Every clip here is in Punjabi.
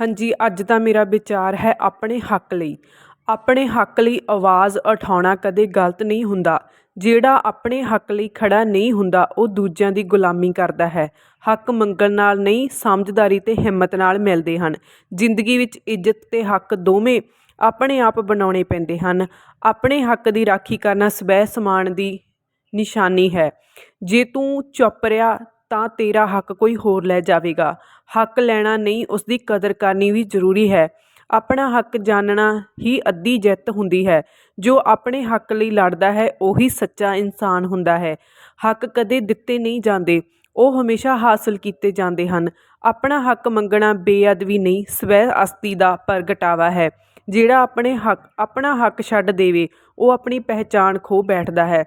ਹਾਂਜੀ, ਅੱਜ ਦਾ ਮੇਰਾ ਵਿਚਾਰ ਹੈ ਆਪਣੇ ਹੱਕ ਲਈ। ਆਪਣੇ ਹੱਕ ਲਈ ਆਵਾਜ਼ ਉਠਾਉਣਾ ਕਦੇ ਗਲਤ ਨਹੀਂ ਹੁੰਦਾ। ਜਿਹੜਾ ਆਪਣੇ ਹੱਕ ਲਈ ਖੜਾ ਨਹੀਂ ਹੁੰਦਾ, ਉਹ ਦੂਜਿਆਂ ਦੀ ਗੁਲਾਮੀ ਕਰਦਾ ਹੈ। ਹੱਕ ਮੰਗਣ ਨਾਲ ਨਹੀਂ, ਸਮਝਦਾਰੀ ਤੇ ਹਿੰਮਤ ਨਾਲ ਮਿਲਦੇ ਹਨ। ਜ਼ਿੰਦਗੀ ਵਿੱਚ ਇੱਜ਼ਤ ਤੇ ਹੱਕ ਦੋਵੇਂ ਆਪਣੇ ਆਪ ਬਣਾਉਣੇ ਪੈਂਦੇ ਹਨ। ਆਪਣੇ ਹੱਕ ਦੀ ਰਾਖੀ ਕਰਨਾ ਸਵੈ ਸਮਾਨ ਦੀ ਨਿਸ਼ਾਨੀ ਹੈ। ਜੇ ਤੂੰ ਚੁੱਪ ਰਿਹਾ, ਤਾਂ ਤੇਰਾ ਹੱਕ ਕੋਈ ਹੋਰ ਲੈ ਜਾਵੇਗਾ। ਹੱਕ ਲੈਣਾ ਨਹੀਂ ਉਸ ਦੀ ਕਦਰ ਕਰਨੀ ਵੀ ਜ਼ਰੂਰੀ ਹੈ। ਆਪਣਾ ਹੱਕ ਜਾਣਨਾ ਹੀ ਅੱਧੀ ਜਿੱਤ ਹੁੰਦੀ ਹੈ। ਜੋ ਆਪਣੇ ਹੱਕ ਲਈ ਲੜਦਾ ਹੈ, ਉਹੀ ਸੱਚਾ ਇਨਸਾਨ ਹੁੰਦਾ ਹੈ। ਹੱਕ ਕਦੇ ਦਿੱਤੇ ਨਹੀਂ ਜਾਂਦੇ, ਉਹ ਹਮੇਸ਼ਾ ਹਾਸਲ ਕੀਤੇ ਜਾਂਦੇ ਹਨ। ਆਪਣਾ ਹੱਕ ਮੰਗਣਾ ਬੇਅਦਬੀ ਨਹੀਂ, ਸਵੈ ਅਸਤੀ ਦਾ ਪ੍ਰਗਟਾਵਾ ਹੈ। ਜਿਹੜਾ ਆਪਣੇ ਹੱਕ, ਆਪਣਾ ਹੱਕ ਛੱਡ ਦੇਵੇ, ਉਹ ਆਪਣੀ ਪਹਿਚਾਣ ਖੋ ਬੈਠਦਾ ਹੈ।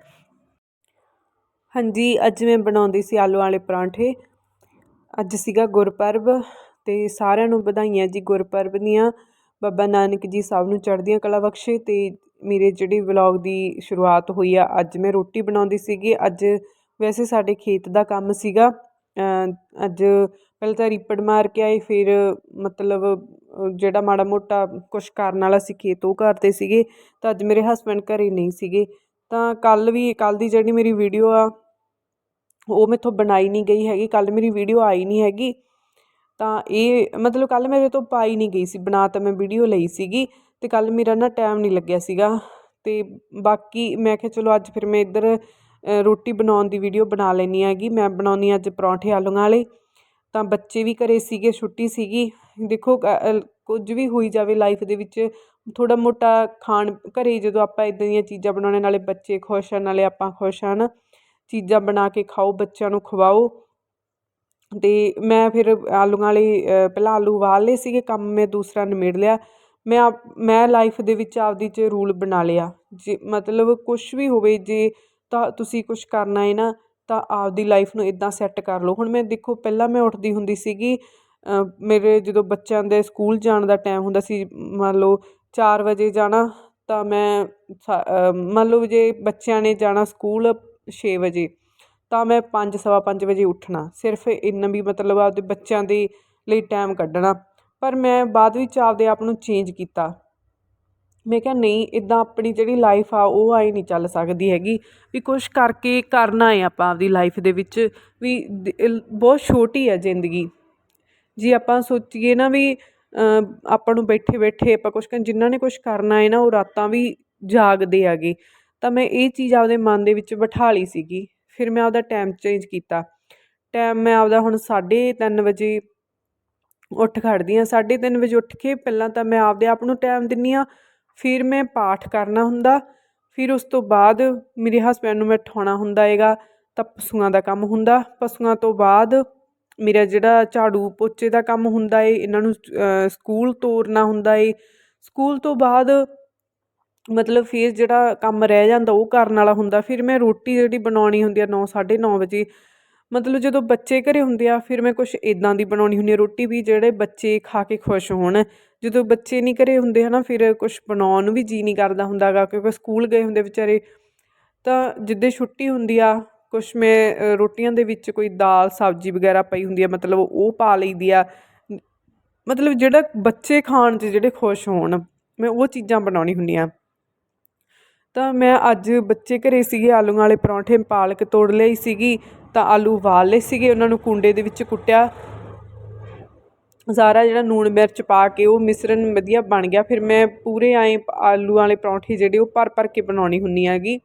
ਹਾਂਜੀ, ਅੱਜ ਮੈਂ ਬਣਾਉਂਦੀ ਸੀ ਆਲੂ ਵਾਲੇ ਪਰਾਂਠੇ। ਅੱਜ ਸੀਗਾ ਗੁਰਪਰਬ ਅਤੇ ਸਾਰਿਆਂ ਨੂੰ ਵਧਾਈਆਂ ਜੀ ਗੁਰਪਰਬ ਦੀਆਂ। ਬਾਬਾ ਨਾਨਕ ਜੀ ਸਭ ਨੂੰ ਚੜ੍ਹਦੀਆਂ ਕਲਾ ਬਖਸ਼ੇ ਅਤੇ ਮੇਰੇ ਜਿਹੜੀ ਵਲੋਗ ਦੀ ਸ਼ੁਰੂਆਤ ਹੋਈ ਆ, ਅੱਜ ਮੈਂ ਰੋਟੀ ਬਣਾਉਂਦੀ ਸੀਗੀ। ਅੱਜ ਵੈਸੇ ਸਾਡੇ ਖੇਤ ਦਾ ਕੰਮ ਸੀਗਾ। ਅੱਜ ਪਹਿਲਾਂ ਤਾਂ ਰੀਪੜ ਮਾਰ ਕੇ ਆਏ, ਫਿਰ ਮਤਲਬ ਜਿਹੜਾ ਮਾੜਾ ਮੋਟਾ ਕੁਛ ਕਰਨ ਵਾਲਾ ਸੀ ਖੇਤ, ਉਹ ਕਰਦੇ ਸੀਗੇ। ਤਾਂ ਅੱਜ ਮੇਰੇ ਹਸਬੰਡ ਘਰੇ ਨਹੀਂ ਸੀਗੇ। ਤਾਂ ਕੱਲ ਵੀ ਕੱਲ ਦੀ ਜਿਹੜੀ ਮੇਰੀ ਵੀਡੀਓ ਆ ਉਹ ਮੈਥੋਂ ਬਣਾਈ ਨਹੀਂ ਗਈ ਹੈਗੀ, ਕੱਲ੍ਹ ਮੇਰੀ ਵੀਡੀਓ ਆਈ ਨਹੀਂ ਹੈਗੀ। ਤਾਂ ਇਹ, ਮਤਲਬ ਕੱਲ੍ਹ ਮੇਰੇ ਤੋਂ ਪਾਈ ਨਹੀਂ ਗਈ ਸੀ, ਬਣਾ ਤਾਂ ਮੈਂ ਵੀਡੀਓ ਲਈ ਸੀਗੀ ਅਤੇ ਕੱਲ੍ਹ ਮੇਰਾ ਨਾ ਟਾਈਮ ਨਹੀਂ ਲੱਗਿਆ ਸੀਗਾ। ਅਤੇ ਬਾਕੀ ਮੈਂ ਕਿਹਾ ਚਲੋ ਅੱਜ ਫਿਰ ਮੈਂ ਇੱਧਰ ਰੋਟੀ ਬਣਾਉਣ ਦੀ ਵੀਡੀਓ ਬਣਾ ਲੈਣੀ ਹੈਗੀ, ਮੈਂ ਬਣਾਉਣੀ ਅੱਜ ਪਰੌਂਠੇ ਆਲੂਆਂ ਵਾਲੇ। ਤਾਂ ਬੱਚੇ ਵੀ ਘਰੇ ਸੀਗੇ, ਛੁੱਟੀ ਸੀਗੀ। ਦੇਖੋ ਕੁਝ ਵੀ ਹੋਈ ਜਾਵੇ ਲਾਈਫ ਦੇ ਵਿੱਚ ਥੋੜਾ ਮੋਟਾ ਖਾਣ, ਘਰੇ ਜਦੋਂ ਆਪਾਂ ਇਦਾਂ ਦੀਆਂ ਚੀਜ਼ਾਂ ਬਣਾਉਣੇ, ਨਾਲੇ ਬੱਚੇ ਖੁਸ਼ ਹਨ ਨਾਲੇ ਆਪਾਂ ਖੁਸ਼ ਹਨ। ਚੀਜ਼ਾਂ ਬਣਾ ਕੇ ਖਾਓ, ਬੱਚਿਆਂ ਨੂੰ ਖਵਾਓ। ਅਤੇ ਮੈਂ ਫਿਰ ਆਲੂਆਂ ਵਾਲੇ ਪਹਿਲਾਂ ਆਲੂ ਉਬਾਲ ਲਏ ਸੀਗੇ, ਕੰਮ ਮੈਂ ਦੂਸਰਾ ਨਿਮੇੜ ਲਿਆ। ਮੈਂ ਆਪ, ਮੈਂ ਲਾਈਫ ਦੇ ਵਿੱਚ ਆਪਦੀ 'ਚ ਰੂਲ ਬਣਾ ਲਿਆ। ਜੇ ਮਤਲਬ ਕੁਛ ਵੀ ਹੋਵੇ, ਜੇ ਤਾਂ ਤੁਸੀਂ ਕੁਛ ਕਰਨਾ ਹੈ ਨਾ, ਤਾਂ ਆਪਦੀ ਲਾਈਫ ਨੂੰ ਇਦਾਂ ਸੈੱਟ ਕਰ ਲਓ। ਹੁਣ ਮੈਂ ਦੇਖੋ, ਪਹਿਲਾਂ ਮੈਂ ਉੱਠਦੀ ਹੁੰਦੀ ਸੀਗੀ ਮੇਰੇ ਜਦੋਂ ਬੱਚਿਆਂ ਦੇ ਸਕੂਲ ਜਾਣ ਦਾ ਟਾਈਮ ਹੁੰਦਾ ਸੀ, ਮੰਨ ਲਓ 4 ਵਜੇ ਜਾਣਾ, ਤਾਂ ਮੈਂ ਮੰਨ ਲਓ ਜੇ ਬੱਚਿਆਂ ਨੇ ਜਾਣਾ ਸਕੂਲ ਛੇ ਵਜੇ, ਤਾਂ ਮੈਂ ਪੰਜ, ਸਵਾ ਪੰਜ ਵਜੇ ਉੱਠਣਾ। ਸਿਰਫ ਇੰਨਾ ਵੀ ਮਤਲਬ ਆਪਦੇ ਬੱਚਿਆਂ ਦੇ ਲਈ ਟਾਈਮ ਕੱਢਣਾ। ਪਰ ਮੈਂ ਬਾਅਦ ਵਿੱਚ ਆਪਦੇ ਆਪ ਨੂੰ ਚੇਂਜ ਕੀਤਾ। ਮੈਂ ਕਿਹਾ, ਨਹੀਂ ਇੱਦਾਂ ਆਪਣੀ ਜਿਹੜੀ ਲਾਈਫ ਆ, ਉਹ ਆਈ ਨਹੀਂ ਚੱਲ ਸਕਦੀ ਹੈਗੀ। ਵੀ ਕੁਝ ਕਰਕੇ ਕਰਨਾ ਹੈ ਆਪਾਂ ਆਪਦੀ ਲਾਈਫ ਦੇ ਵਿੱਚ। ਵੀ ਬਹੁਤ ਛੋਟੀ ਹੈ ਜ਼ਿੰਦਗੀ। ਜੇ ਆਪਾਂ ਸੋਚੀਏ ਨਾ ਵੀ ਆਪਾਂ ਨੂੰ ਬੈਠੇ ਬੈਠੇ ਆਪਾਂ ਕੁਝ ਜਿਨ੍ਹਾਂ ਨੇ ਕੁਝ ਕਰਨਾ ਹੈ ਨਾ, ਉਹ ਰਾਤਾਂ ਵੀ ਜਾਗਦੇ ਆਗੇ ਤਾਂ ਮੈਂ ਇਹ ਚੀਜ਼ ਆਪਦੇ ਮਨ ਦੇ ਵਿੱਚ ਬਿਠਾ ਲਈ ਸੀਗੀ। ਫਿਰ ਮੈਂ ਆਪਦਾ ਟਾਈਮ ਚੇਂਜ ਕੀਤਾ। ਟਾਈਮ ਮੈਂ ਆਪਦਾ ਹੁਣ 3:30 ਵਜੇ ਉੱਠ ਖੜਦੀ ਆ 3:30 ਵਜੇ ਉੱਠ ਕੇ ਪਹਿਲਾਂ ਤਾਂ ਮੈਂ ਆਪਦੇ ਆਪ ਨੂੰ ਟਾਈਮ ਦਿੰਨੀ ਆ ਫਿਰ ਮੈਂ ਪਾਠ ਕਰਨਾ ਹੁੰਦਾ। ਫਿਰ ਉਸ ਤੋਂ ਬਾਅਦ ਮੇਰੇ ਹਸਬੰਡ ਨੂੰ ਮੈਂ ਉਠਾਉਣਾ ਹੁੰਦਾ ਹੈਗਾ। ਤਾਂ ਪਸ਼ੂਆਂ ਦਾ ਕੰਮ ਹੁੰਦਾ। ਪਸ਼ੂਆਂ ਤੋਂ ਬਾਅਦ ਮੇਰਾ ਜਿਹੜਾ ਝਾੜੂ ਪੋਚੇ ਦਾ ਕੰਮ ਹੁੰਦਾ ਏ, ਇਹਨਾਂ ਨੂੰ ਸਕੂਲ ਤੋਰਨਾ ਹੁੰਦਾ ਏ। ਸਕੂਲ ਤੋਂ ਬਾਅਦ ਮਤਲਬ ਫਿਰ ਜਿਹੜਾ ਕੰਮ ਰਹਿ ਜਾਂਦਾ ਉਹ ਕਰਨ ਵਾਲਾ ਹੁੰਦਾ, ਫਿਰ ਮੈਂ ਰੋਟੀ ਜਿਹੜੀ ਬਣਾਉਣੀ ਹੁੰਦੀ ਆ 9 9:30 ਵਜੇ, ਮਤਲਬ ਜਦੋਂ ਬੱਚੇ ਘਰੇ ਹੁੰਦੇ ਆ, ਫਿਰ ਮੈਂ ਕੁਛ ਇੱਦਾਂ ਦੀ ਬਣਾਉਣੀ ਹੁੰਦੀ ਆ ਰੋਟੀ ਵੀ ਜਿਹੜੇ ਬੱਚੇ ਖਾ ਕੇ ਖੁਸ਼ ਹੋਣ। ਜਦੋਂ ਬੱਚੇ ਨਹੀਂ ਘਰੇ ਹੁੰਦੇ ਹੈ ਨਾ ਫਿਰ ਕੁਛ ਬਣਾਉਣ ਨੂੰ ਵੀ ਜੀ ਨਹੀਂ ਕਰਦਾ ਹੁੰਦਾ ਗਾ ਕਿਉਂਕਿ ਸਕੂਲ ਗਏ ਹੁੰਦੇ ਵਿਚਾਰੇ, ਤਾਂ ਜਿੱਦੇ ਛੁੱਟੀ ਹੁੰਦੀ ਆ, ਕੁਛ ਮੈਂ ਰੋਟੀਆਂ ਦੇ ਵਿੱਚ ਕੋਈ ਦਾਲ, ਸਬਜ਼ੀ ਵਗੈਰਾ ਪਈ ਹੁੰਦੀ ਆ, ਮਤਲਬ ਉਹ ਪਾ ਲਈਦੀ ਆ। ਮਤਲਬ ਜਿਹੜਾ ਬੱਚੇ ਖਾਣ 'ਚ ਜਿਹੜੇ ਖੁਸ਼ ਹੋਣ, ਮੈਂ ਉਹ ਚੀਜ਼ਾਂ ਬਣਾਉਣੀ ਹੁੰਦੀ ਹੁੰਦੀਆਂ ਤਾਂ ਮੈਂ ਅੱਜ ਬੱਚੇ ਘਰੇ ਸੀਗੇ, ਆਲੂਆਂ ਵਾਲੇ ਪਰੌਂਠੇ ਪਾਲਕ ਤੋੜ ਲਈ ਸੀਗੀ, ਤਾਂ ਆਲੂ ਉਬਾਲ ਲਏ ਸੀਗੇ, ਉਹਨਾਂ ਨੂੰ ਕੁੰਡੇ ਦੇ ਵਿੱਚ ਕੁੱਟਿਆ। ਸਾਰਾ ਜਿਹੜਾ ਨੂਣ ਮਿਰਚ ਪਾ ਕੇ ਉਹ ਮਿਸ਼ਰਣ ਵਧੀਆ ਬਣ ਗਿਆ। ਫਿਰ ਮੈਂ ਪੂਰੇ ਆਏ ਆਲੂ ਵਾਲੇ ਪਰੌਂਠੇ ਜਿਹੜੇ ਉਹ ਭਰ ਭਰ ਕੇ ਬਣਾਉਣੀ ਹੁੰਨੀ ਹੈਗੀ।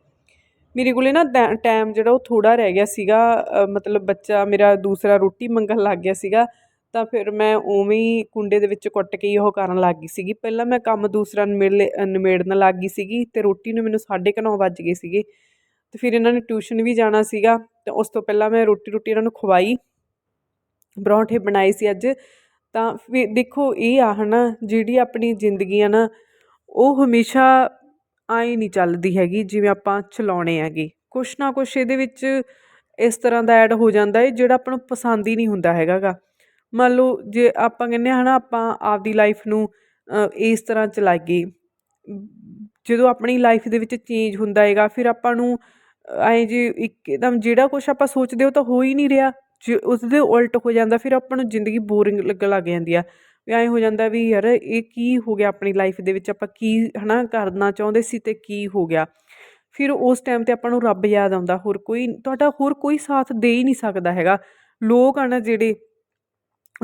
ਮੇਰੇ ਕੋਲੇ ਨਾ ਟਾਈਮ ਜਿਹੜਾ ਉਹ ਥੋੜਾ ਰਹਿ ਗਿਆ ਸੀਗਾ। ਮਤਲਬ ਬੱਚਾ ਮੇਰਾ ਦੂਸਰਾ ਰੋਟੀ ਮੰਗਣ ਲੱਗ ਗਿਆ ਸੀਗਾ। ਤਾਂ ਫਿਰ ਮੈਂ ਉਵੇਂ ਹੀ ਕੁੰਡੇ ਦੇ ਵਿੱਚ ਕੁੱਟ ਕੇ ਹੀ ਉਹ ਕਰਨ ਲੱਗ ਗਈ ਸੀਗੀ। ਪਹਿਲਾਂ ਮੈਂ ਕੰਮ ਦੂਸਰਾ ਨਿਮੇੜ ਨਿਮੇੜਨ ਲੱਗ ਗਈ ਸੀਗੀ ਅਤੇ ਰੋਟੀ ਨੂੰ ਮੈਨੂੰ 9:30 ਵੱਜ ਗਏ ਸੀਗੇ। ਅਤੇ ਫਿਰ ਇਹਨਾਂ ਨੇ ਟਿਊਸ਼ਨ ਵੀ ਜਾਣਾ ਸੀਗਾ ਤੇ ਉਸ ਤੋਂ ਪਹਿਲਾਂ ਮੈਂ ਰੋਟੀ ਰੋਟੀ ਇਹਨਾਂ ਨੂੰ ਖਵਾਈ, ਪਰੌਂਠੇ ਬਣਾਏ ਸੀ ਅੱਜ। ਤਾਂ ਫਿਰ ਦੇਖੋ ਇਹ ਆ ਹਨਾ, ਜਿਹੜੀ ਆਪਣੀ ਜ਼ਿੰਦਗੀ ਆ ਨਾ, ਉਹ ਹਮੇਸ਼ਾ ਆਈ ਨਹੀਂ ਚੱਲਦੀ ਹੈਗੀ ਜਿਵੇਂ ਆਪਾਂ ਚਲਾਉਣੇ ਹੈਗੇ। ਕੁਛ ਨਾ ਕੁਛ ਇਹਦੇ ਵਿੱਚ ਇਸ ਤਰ੍ਹਾਂ ਦਾ ਐਡ ਹੋ ਜਾਂਦਾ ਹੈ ਜਿਹੜਾ ਆਪਾਂ ਨੂੰ ਪਸੰਦ ਹੀ ਨਹੀਂ ਹੁੰਦਾ ਹੈਗਾਗਾ। ਮੰਨ ਲਓ ਜੇ ਆਪਾਂ ਕਹਿੰਦੇ ਹਾਂ ਨਾ ਆਪਾਂ ਆਪਦੀ ਲਾਈਫ ਨੂੰ ਇਸ ਤਰ੍ਹਾਂ ਚਲਾਈਏ, ਜਦੋਂ ਆਪਣੀ ਲਾਈਫ ਦੇ ਵਿੱਚ ਚੇਂਜ ਹੁੰਦਾ ਹੈਗਾ, ਫਿਰ ਆਪਾਂ ਨੂੰ ਐਂ ਜੀ ਇੱਕਦਮ ਜਿਹੜਾ ਕੁਝ ਆਪਾਂ ਸੋਚਦੇ ਉਹ ਤਾਂ ਹੋ ਹੀ ਨਹੀਂ ਰਿਹਾ, ਜੇ ਉਸ ਉਲਟ ਹੋ ਜਾਂਦਾ, ਫਿਰ ਆਪਾਂ ਨੂੰ ਜ਼ਿੰਦਗੀ ਬੋਰਿੰਗ ਲੱਗਣ ਲੱਗ ਜਾਂਦੀ ਆ। ਵੀ ਐਂ ਹੋ ਜਾਂਦਾ ਵੀ ਯਾਰ ਇਹ ਕੀ ਹੋ ਗਿਆ ਆਪਣੀ ਲਾਈਫ ਦੇ ਵਿੱਚ, ਆਪਾਂ ਕੀ ਹੈ ਨਾ ਕਰਨਾ ਚਾਹੁੰਦੇ ਸੀ ਅਤੇ ਕੀ ਹੋ ਗਿਆ। ਫਿਰ ਉਸ ਟਾਈਮ 'ਤੇ ਆਪਾਂ ਨੂੰ ਰੱਬ ਯਾਦ ਆਉਂਦਾ, ਹੋਰ ਕੋਈ ਤੁਹਾਡਾ ਹੋਰ ਕੋਈ ਸਾਥ ਦੇ ਹੀ ਨਹੀਂ ਸਕਦਾ ਹੈਗਾ। ਲੋਕ ਆ ਨਾ ਜਿਹੜੇ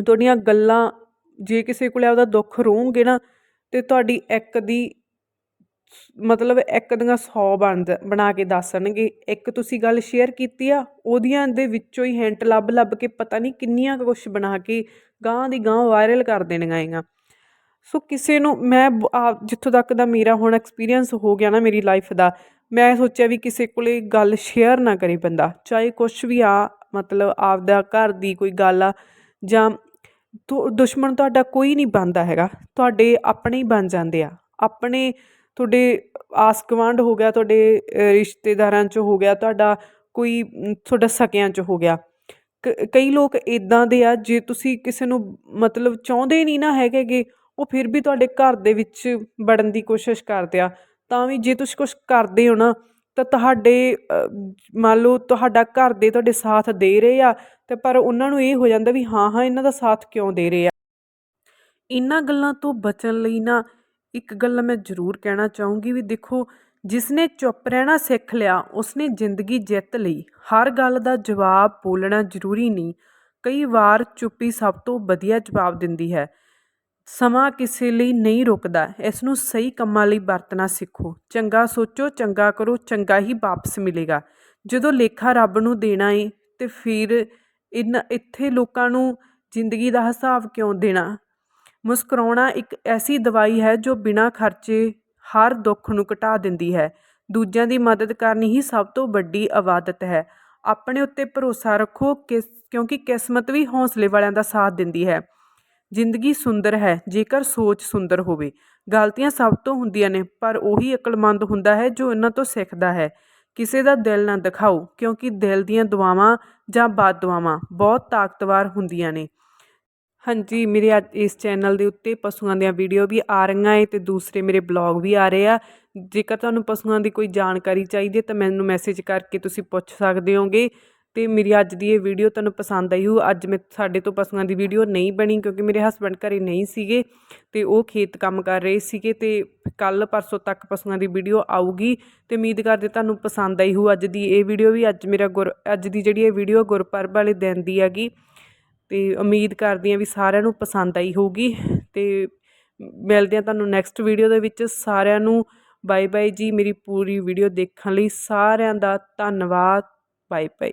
ਤੁਹਾਡੀਆਂ ਗੱਲਾਂ, ਜੇ ਕਿਸੇ ਕੋਲ ਆਪਦਾ ਦੁੱਖ ਰੋਂਗੇ ਨਾ, ਤੇ ਤੁਹਾਡੀ ਇੱਕ ਦੀ ਮਤਲਬ ਇੱਕ ਦੀਆਂ ਸੌ ਬਣ ਬਣਾ ਕੇ ਦੱਸਣਗੇ। ਇੱਕ ਤੁਸੀਂ ਗੱਲ ਸ਼ੇਅਰ ਕੀਤੀ ਆ, ਉਹਦੀਆਂ ਦੇ ਵਿੱਚੋਂ ਹੀ ਹੈਂਟ ਲੱਭ ਲੱਭ ਕੇ ਪਤਾ ਨਹੀਂ ਕਿੰਨੀਆਂ ਕੁਛ ਬਣਾ ਕੇ ਗਾਂ ਦੀ ਗਾਂ ਵਾਇਰਲ ਕਰ ਦੇਣਗੀਆਂ ਹੈਗੀਆਂ। ਸੋ ਕਿਸੇ ਨੂੰ, ਮੈਂ ਬ- ਜਿੱਥੋਂ ਤੱਕ ਦਾ ਮੇਰਾ ਹੁਣ ਐਕਸਪੀਰੀਅੰਸ ਹੋ ਗਿਆ ਨਾ ਮੇਰੀ ਲਾਈਫ ਦਾ, ਮੈਂ ਸੋਚਿਆ ਵੀ ਕਿਸੇ ਕੋਲੇ ਗੱਲ ਸ਼ੇਅਰ ਨਾ ਕਰੇ ਬੰਦਾ। ਚਾਹੇ ਕੁਛ ਵੀ ਆ, ਮਤਲਬ ਆਪਦਾ ਘਰ ਦੀ ਕੋਈ ਗੱਲ ਆ ਜਾਂ ਦੁ- ਦੁਸ਼ਮਣ ਤੁਹਾਡਾ ਕੋਈ ਨਹੀਂ ਬਣਦਾ ਹੈਗਾ। ਤੁਹਾਡੇ ਆਪਣੇ ਹੀ ਬਣ ਜਾਂਦੇ ਆ। ਆਪਣੇ ਤੁਹਾਡੇ ਆਸ ਗੁਆਂਢ ਹੋ ਗਿਆ, ਤੁਹਾਡੇ ਰਿਸ਼ਤੇਦਾਰਾਂ 'ਚ ਹੋ ਗਿਆ, ਤੁਹਾਡਾ ਕੋਈ ਤੁਹਾਡਾ ਸਕਿਆਂ 'ਚ ਹੋ ਗਿਆ। ਕ- ਕਈ ਲੋਕ ਇਦਾਂ ਦੇ ਆ, ਜੇ ਤੁਸੀਂ ਕਿਸੇ ਨੂੰ ਮਤਲਬ ਚਾਹੁੰਦੇ ਨਹੀਂ ਨਾ ਹੈਗੇ ਉਹ ਫਿਰ ਵੀ ਤੁਹਾਡੇ ਘਰ ਦੇ ਵਿੱਚ ਵੜਨ ਦੀ ਕੋਸ਼ਿਸ਼ ਕਰਦੇ ਆ। ਤਾਂ ਵੀ ਜੇ ਤੁਸੀਂ ਕੁਝ ਕਰਦੇ ਹੋ ਨਾ ਤਾਂ ਤੁਹਾਡੇ ਮੰਨ ਲਓ ਤੁਹਾਡਾ ਘਰ ਦੇ ਤੁਹਾਡੇ ਸਾਥ ਦੇ ਰਹੇ ਆ, ਤੇ ਪਰ ਉਹਨਾਂ ਨੂੰ ਇਹ ਹੋ ਜਾਂਦਾ ਵੀ ਹਾਂ ਹਾਂ, ਇਹਨਾਂ ਦਾ ਸਾਥ ਕਿਉਂ ਦੇ ਰਹੇ ਆ? ਇਹਨਾਂ ਗੱਲਾਂ ਤੋਂ ਬਚਣ ਲਈ ਨਾ ਇੱਕ ਗੱਲ ਮੈਂ ਜ਼ਰੂਰ ਕਹਿਣਾ ਚਾਹੂੰਗੀ ਵੀ ਦੇਖੋ, ਜਿਸਨੇ ਚੁੱਪ ਰਹਿਣਾ ਸਿੱਖ ਲਿਆ, ਉਸਨੇ ਜ਼ਿੰਦਗੀ ਜਿੱਤ ਲਈ। ਹਰ ਗੱਲ ਦਾ ਜਵਾਬ ਬੋਲਣਾ ਜ਼ਰੂਰੀ ਨਹੀਂ। ਕਈ ਵਾਰ ਚੁੱਪੀ ਸਭ ਤੋਂ ਵਧੀਆ ਜਵਾਬ ਦਿੰਦੀ ਹੈ। ਸਮਾਂ ਕਿਸੇ ਲਈ ਨਹੀਂ ਰੁਕਦਾ। ਇਸ ਨੂੰ ਸਹੀ ਕੰਮਾਂ ਲਈ ਵਰਤਣਾ ਸਿੱਖੋ। ਚੰਗਾ ਸੋਚੋ, ਚੰਗਾ ਕਰੋ, ਚੰਗਾ ਹੀ ਵਾਪਸ ਮਿਲੇਗਾ। ਜਦੋਂ ਲੇਖਾ ਰੱਬ ਨੂੰ ਦੇਣਾ ਏ ਤੇ ਫਿਰ ਇਨ, ਇੱਥੇ ਲੋਕਾਂ ਨੂੰ ਜ਼ਿੰਦਗੀ ਦਾ ਹਿਸਾਬ ਕਿਉਂ ਦੇਣਾ? ਮੁਸਕਰਾਉਣਾ ਇੱਕ ਐਸੀ ਦਵਾਈ ਹੈ ਜੋ ਬਿਨਾਂ ਖਰਚੇ ਹਰ ਦੁੱਖ ਨੂੰ ਘਟਾ ਦਿੰਦੀ ਹੈ। ਦੂਜਿਆਂ ਦੀ ਮਦਦ ਕਰਨੀ ਹੀ ਸਭ ਤੋਂ ਵੱਡੀ ਇਬਾਦਤ ਹੈ। ਆਪਣੇ ਉੱਤੇ ਭਰੋਸਾ ਰੱਖੋ ਕਿਸ, ਕਿਉਂਕਿ ਕਿਸਮਤ ਵੀ ਹੌਸਲੇ ਵਾਲਿਆਂ ਦਾ ਸਾਥ ਦਿੰਦੀ ਹੈ। ਜ਼ਿੰਦਗੀ ਸੁੰਦਰ ਹੈ, ਜੇਕਰ ਸੋਚ ਸੁੰਦਰ ਹੋਵੇ। ਗਲਤੀਆਂ ਸਭ ਤੋਂ ਹੁੰਦੀਆਂ ਨੇ, ਪਰ ਉਹੀ ਅਕਲਮੰਦ ਹੁੰਦਾ ਹੈ ਜੋ ਇਹਨਾਂ ਤੋਂ ਸਿੱਖਦਾ ਹੈ। ਕਿਸੇ ਦਾ ਦਿਲ ਨਾ ਦਿਖਾਓ, ਕਿਉਂਕਿ ਦਿਲ ਦੀਆਂ ਦੁਆਵਾਂ ਜਾਂ ਬਾਦ ਦੁਆਵਾਂ ਬਹੁਤ ਤਾਕਤਵਰ ਹੁੰਦੀਆਂ ਨੇ। ਹਾਂਜੀ, ਮੇਰੇ ਅੱਜ ਇਸ ਚੈਨਲ ਦੇ ਉੱਤੇ ਪਸ਼ੂਆਂ ਦੀਆਂ ਵੀਡੀਓ ਵੀ ਆ ਰਹੀਆਂ ਏ ਤੇ ਦੂਸਰੇ ਮੇਰੇ ਬਲੌਗ ਵੀ ਆ ਰਹੇ ਆ। ਜੇਕਰ ਤੁਹਾਨੂੰ ਪਸ਼ੂਆਂ ਦੀ ਕੋਈ ਜਾਣਕਾਰੀ ਚਾਹੀਦੀ ਹੈ ਤਾਂ ਮੈਨੂੰ ਮੈਸੇਜ ਕਰਕੇ ਤੁਸੀਂ ਪੁੱਛ ਸਕਦੇ ਹੋਗੇ। ਅਤੇ ਮੇਰੀ ਅੱਜ ਦੀ ਇਹ ਵੀਡੀਓ ਤੁਹਾਨੂੰ ਪਸੰਦ ਆਈ ਹੋਊ। ਅੱਜ ਮੈਂ ਸਾਡੇ ਤੋਂ ਪਸ਼ੂਆਂ ਦੀ ਵੀਡੀਓ ਨਹੀਂ ਬਣੀ ਕਿਉਂਕਿ ਮੇਰੇ ਹਸਬੰਡ ਘਰੇ ਨਹੀਂ ਸੀਗੇ ਅਤੇ ਉਹ ਖੇਤ ਕੰਮ ਕਰ ਰਹੇ ਸੀਗੇ ਅਤੇ ਕੱਲ ਪਰਸੋਂ ਤੱਕ ਪਸ਼ੂਆਂ ਦੀ ਵੀਡੀਓ ਆਊਗੀ ਅਤੇ ਉਮੀਦ ਕਰਦੇ ਤੁਹਾਨੂੰ ਪਸੰਦ ਆਈ ਹੋਊ। ਅੱਜ ਦੀ ਇਹ ਵੀਡੀਓ ਵੀ ਅੱਜ ਮੇਰਾ ਗੁਰ, ਅੱਜ ਦੀ ਜਿਹੜੀ ਇਹ ਵੀਡੀਓ ਗੁਰਪਰਬ ਵਾਲੇ ਦਿਨ ਦੀ ਹੈਗੀ ਅਤੇ ਉਮੀਦ ਕਰਦੀ ਹਾਂ ਵੀ ਸਾਰਿਆਂ ਨੂੰ ਪਸੰਦ ਆਈ ਹੋਊਗੀ ਅਤੇ ਮਿਲਦੇ ਹਾਂ ਤੁਹਾਨੂੰ ਨੈਕਸਟ ਵੀਡੀਓ ਦੇ ਵਿੱਚ। ਸਾਰਿਆਂ ਨੂੰ ਬਾਏ ਬਾਏ ਜੀ। ਮੇਰੀ ਪੂਰੀ ਵੀਡੀਓ ਦੇਖਣ ਲਈ ਸਾਰਿਆਂ ਦਾ ਧੰਨਵਾਦ। Bye bye